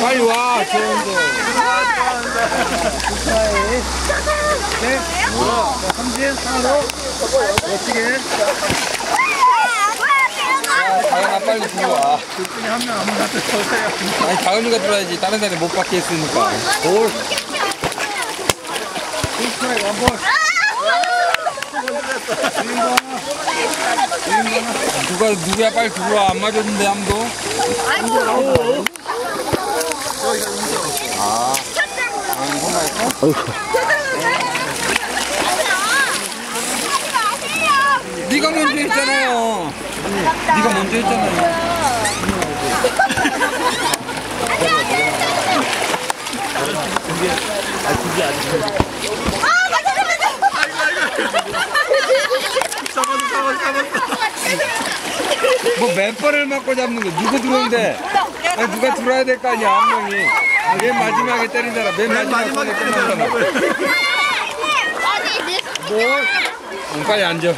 빨리 와, 좋은데. 네. 자, 삼진 하나로 멋지게. 다현아 빨리 들어와. 둘 중에 한 명 아무한테 주세요. 아니, 다현이가 들어야지. 다른 데는 못 받게 했으니까. 볼. 스트라이크 원볼. 누가, 누구야 빨리 들어와. 안 맞았는데, 아무도. 아. 네가 먼저 했잖아요. 네가 먼저 했잖아요. 잡았어, 잡았어, 잡았어. 뭐몇 번을 맞고 잡는 거 누구 들어오는데? 아니, 누가 들어야 될 거 아니야 한 명이. 맨 마지막에 때린 사람 맨맨 마지막에 끝난 사람. 때리는 응, 빨리 앉아.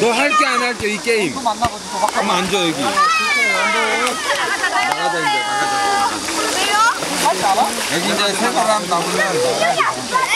너 할 게 안 할게 이 게임. 한번 앉아 여기. 나가자 이제 나가자. 여기 이제 세 사람 남으면.